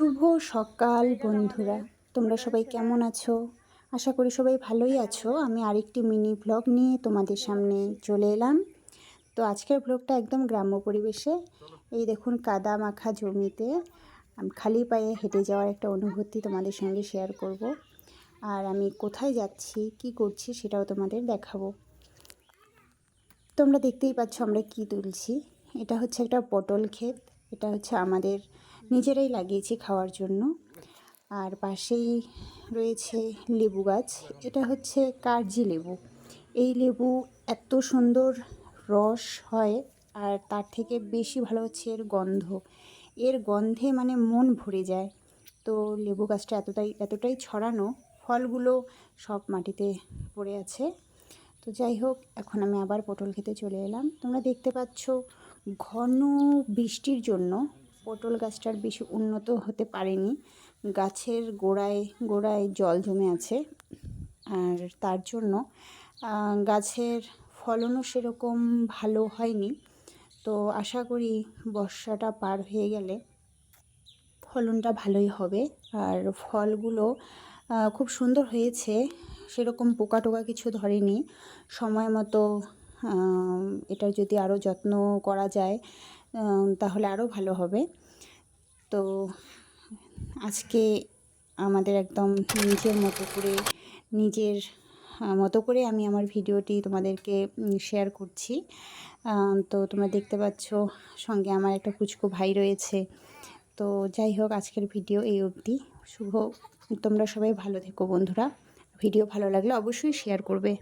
শুভ সকাল, বন্ধুরা। তোমরা সবাই কেমন আছো? আশা করি সবাই ভালোই আছো। আমি আরেকটি মিনি ব্লগ নিয়ে তোমাদের সামনে চলে এলাম। তো আজকের ব্লগটা একদম গ্রাম্য পরিবেশে। এই দেখুন, কাদা মাখা জমিতে খালি পায়ে হেঁটে যাওয়ার একটা অনুভূতি তোমাদের সঙ্গে শেয়ার করব। আর আমি কোথায় যাচ্ছি, কি করছি সেটাও তোমাদের দেখাবো। তোমরা দেখতেই পাচ্ছ আমরা কি তুলছি। এটা হচ্ছে একটা পটল ক্ষেত। এটা হচ্ছে আমাদের নিজেরাই লাগিয়েছি খাওয়ার জন্য। আর পাশেই রয়েছে লেবু গাছ। এটা হচ্ছে কার্জি লেবু। এই লেবু এত সুন্দর রস হয় আর তার থেকে বেশি ভালো হচ্ছে এর গন্ধ। এর গন্ধে মানে মন ভরে যায়। তো লেবু গাছটা এতটাই এতটাই ছড়ানো, ফলগুলো সব মাটিতে পড়ে আছে। তো যাই হোক, এখন আমি আবার পটল খেতে চলে এলাম। তোমরা দেখতে পাচ্ছ ঘন বৃষ্টির জন্য পটল গাছটার বেশি উন্নত হতে পারেনি। গাছের গোড়ায় গোড়ায় জল জমে আছে। আর তার জন্য গাছের ফলনও সেরকম ভালো হয়নি। তো আশা করি বর্ষাটা পার হয়ে গেলে ফলনটা ভালোই হবে। আর ফলগুলো খুব সুন্দর হয়েছে। সেরকম পোকা টোকা কিছু ধরেনি। সময় মতো এটার যদি আরও যত্ন করা যায় তাহলে আরও ভালো হবে। তো আজকে আমাদের একদম নিজের মতো করে, নিজের মতো করে আমি আমার ভিডিওটি তোমাদেরকে শেয়ার করছি। তো তোমরা দেখতে পাচ্ছ সঙ্গে আমার একটা কুচকো ভাই রয়েছে। তো যাই হোক, আজকের ভিডিও এই অবধি। শুভ, তোমরা সবাই ভালো থেকো বন্ধুরা। ভিডিও ভালো লাগলে অবশ্যই শেয়ার করবে।